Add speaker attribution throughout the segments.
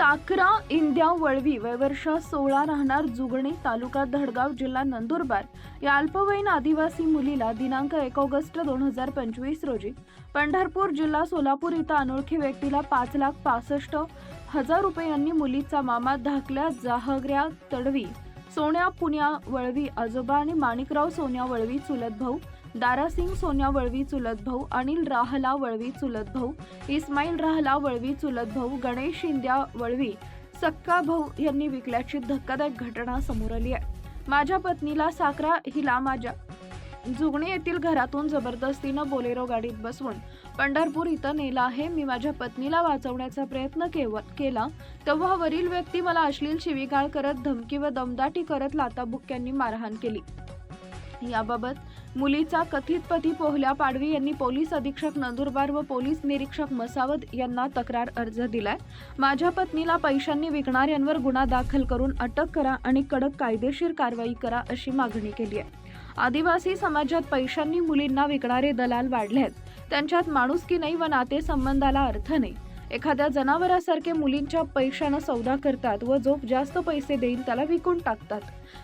Speaker 1: चाकरा इंद्या वळवी वयवर्ष सोळा राहणार जुगणी तालुका धडगाव जिल्हा नंदुरबार. या अल्पवयीन आदिवासी मुलीला दिनांक एक ऑगस्ट दोन हजार पंचवीस रोजी पंढरपूर जिल्हा सोलापूर इथं अनोळखी व्यक्तीला पाच लाख पासष्ट हजार रुपयांनी मुलीचा मामा धाकल्या जाहग्र्या तडवी. सोन्या पुण्या वळवी आजोबा आणि माणिकराव सोन्या वळवी चुलत भाऊ दारासिंग सोन्या वळवी चुलत भाऊ अनिल राहला वळवी चुलत भाऊ इस्माईल राहला वळवी चुलत भाऊ गणेश शिंद्या वळवी सक्का भाऊ यांनी विकल्याची धक्कादायक घटना समोर आली आहे. माझ्या पत्नीला साकरा हिला माझ्या. जुगणे येथील घरातून जबरदस्तीनं बोलेरो गाडीत बसवून पंढरपूर इथं नेला आहे. मी माझ्या पत्नीला वाचवण्याचा प्रयत्न केव- केला. तेव्हा वरील व्यक्ती मला अश्लील शिवीगाळ करत धमकी व दमदाटी करत लाताबुक्क्यांनी मारहाण केली. याबाबत मुलीचा कथित पती पोहल्या पाडवी यांनी पोलीस अधीक्षक नंदुरबार व पोलीस निरीक्षक मसावद यांना तक्रार अर्ज दिलाय. माझ्या पत्नीला पैशांनी विकणाऱ्यांवर गुन्हा दाखल करून अटक करा आणि कडक कायदेशीर कारवाई करा अशी मागणी केली आहे. आदिवासी समाजात पैशांनी मुलींना विकणारे दलाल वाढले आहेत त्यांच्यात माणुसकी नाही व नातेसंबंधाला अर्थ नाही. एखाद्या जनावरासारखे मुलींच्या पैशानं सौदा करतात व जो जास्त पैसे देईल त्याला विकून टाकतात.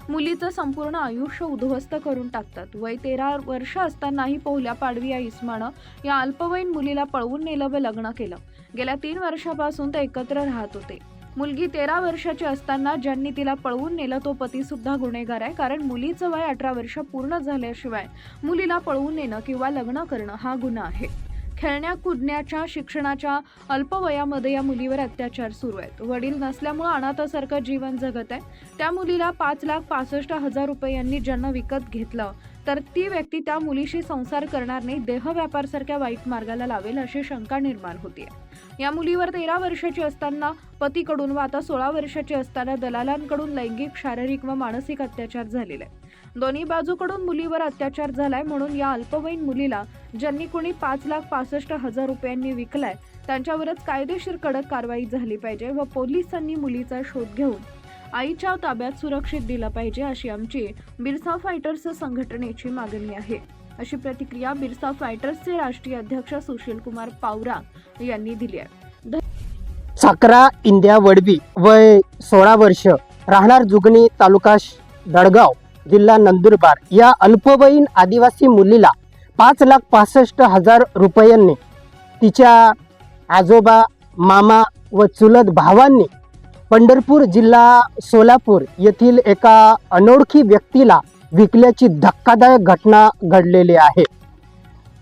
Speaker 1: मुलीचं संपूर्ण आयुष्य उद्ध्वस्त करून टाकतात. वय तेरा वर्ष असतानाही पोहल्या पाडवी या इस्मानं या अल्पवयीन मुलीला पळवून नेलं व लग्न केलं. गेल्या तीन वर्षापासून ते एकत्र राहत होते. मुलगी तेरा वर्षाची असताना ज्यांनी तिला पळवून नेलं तो पती सुद्धा गुन्हेगार आहे कारण मुलीचं वय अठरा वर्ष पूर्ण झाल्याशिवाय मुलीला पळवून नेणं किंवा लग्न करणं हा गुन्हा आहे. खेळण्या कुदण्याच्या शिक्षणाच्या अल्पवयामध्ये या मुलीवर अत्याचार सुरू आहेत. वडील नसल्यामुळं अनाथासारखं जीवन जगत आहे त्या मुलीला पाच लाख पासष्ट हजार रुपयांनी ज्यांना विकत घेतलं तर ती व्यक्ती त्या मुलीशी संसार करणार नाही देह व्यापारसारख्या वाईट मार्गाला लावेल अशी शंका निर्माण होती या मुलीवर तेरा वर्षाची असताना पतीकडून व आता सोळा वर्षाची असताना दलालांकडून लैंगिक शारीरिक व मानसिक अत्याचार झालेले आहे दोन्ही बाजूकडून मुलीवर अत्याचार झालाय म्हणून या अल्पवयीन मुलीला ज्यांनी कोणी पाच लाख पासष्ट हजार रुपयांनी विकलाय त्यांच्यावरच कायदेशीर कडक कारवाई झाली पाहिजे व पोलिसांनी मुलीचा शोध घेऊन आईच्या ताब्यात सुरक्षित दिलं पाहिजे अशी आमची बिरसा फायटर्स संघटनेची मागणी आहे. अशी प्रतिक्रिया बिरसा फायटर्सचे राष्ट्रीय अध्यक्ष सुशील कुमार पावरा यांनी दिली आहे.
Speaker 2: साकरा इंद्या वडवी वय सोळा वर्ष राहणार जुगणी तालुका दडगाव. जिल्हा नंदुरबार या अल्पवयीन आदिवासी मुलीला पाच लाख पासष्ट हजार रुपयांनी तिच्या आजोबा मामा व चुलत भावांनी पंढरपूर जिल्हा सोलापूर येथील एका अनोळखी व्यक्तीला विकल्याची धक्कादायक घटना घडलेली आहे.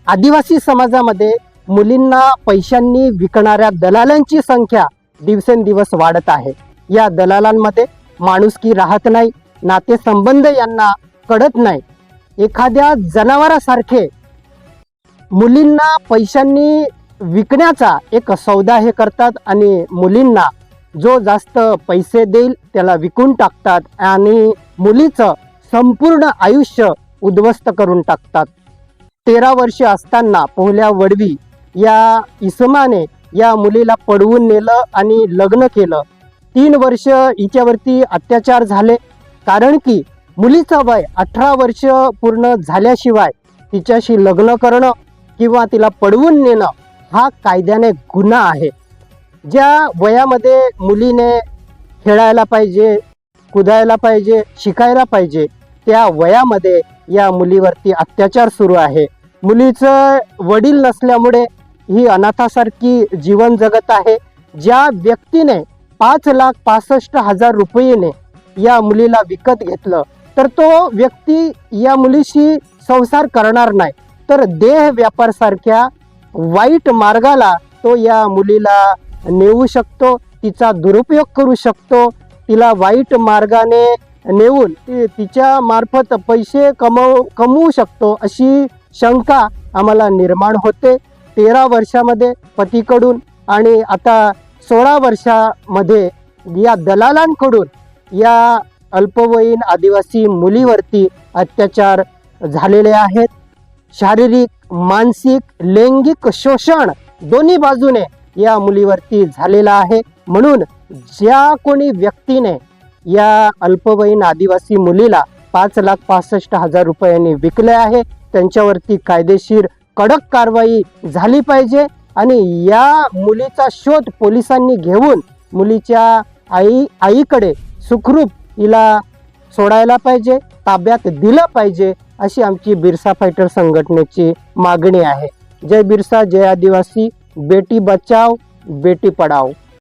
Speaker 2: आदिवासी समाजामध्ये मुलींना पैशांनी विकणाऱ्या दलालांची संख्या दिवसेंदिवस वाढत आहे. या दलालांमध्ये माणुसकी राहत नाही नातेसंबंध यांना कळत नाही. एखाद्या जनावरासारखे मुलींना पैशांनी विकण्याचा एक सौदा हे करतात आणि मुलींना जो जास्त पैसे देईल त्याला विकून टाकतात आणि मुलीचं संपूर्ण आयुष्य उद्ध्वस्त करून टाकतात. तेरा वर्ष असताना पोहल्या वडवी या इसमाने या मुलीला पडवून नेलं आणि लग्न केलं. तीन वर्ष हिच्यावरती अत्याचार झाले. कारण की मुलीचं वय अठरा वर्ष पूर्ण झाल्याशिवाय तिच्याशी लग्न करणं किंवा तिला पडवून नेणं हा कायद्याने गुन्हा आहे. ज्या वयामध्ये मुलीने खेळायला पाहिजे कुदायला पाहिजे शिकायला पाहिजे त्या वयामध्ये या मुलीवरती अत्याचार सुरू आहे. मुलीचं वडील नसल्यामुळे ही अनाथासारखी जीवन जगत आहे. ज्या व्यक्तीने पाच लाख पासष्ट हजार रुपयेने या मुलीला विकत घेतलं तर तो व्यक्ती या मुलीशी संसार करणार नाही. तर देह व्यापारसारख्या वाईट मार्गाला तो या मुलीला नेऊ शकतो तिचा दुरुपयोग करू शकतो. तिला वाईट मार्गाने नेऊन ती तिच्या मार्फत पैसे कमव कमवू शकतो अशी शंका आम्हाला निर्माण होते. तेरा वर्षामध्ये पतीकडून आणि आता सोळा वर्षामध्ये या दलालांकडून या अल्पवयीन आदिवासी मुलीवरती अत्याचार झालेले आहेत. शारीरिक मानसिक लैंगिक शोषण दोन्ही बाजूने या मुलीवरती झालेलं आहे. म्हणून ज्या कोणी व्यक्तीने या अल्पवयीन आदिवासी मुलीला पाच लाख पासष्ट हजार रुपयांनी विकले आहे त्यांच्यावरती कायदेशीर कडक कारवाई झाली पाहिजे आणि या मुलीचा शोध पोलिसांनी घेऊन मुलीच्या आई आईकडे सुखरूप हिला सोडायला पाहिजे ताब्यात दिलं पाहिजे अशी आमची बिरसा फायटर संघटनेची मागणी आहे. जय बिरसा जय आदिवासी बेटी बचाव बेटी पडाव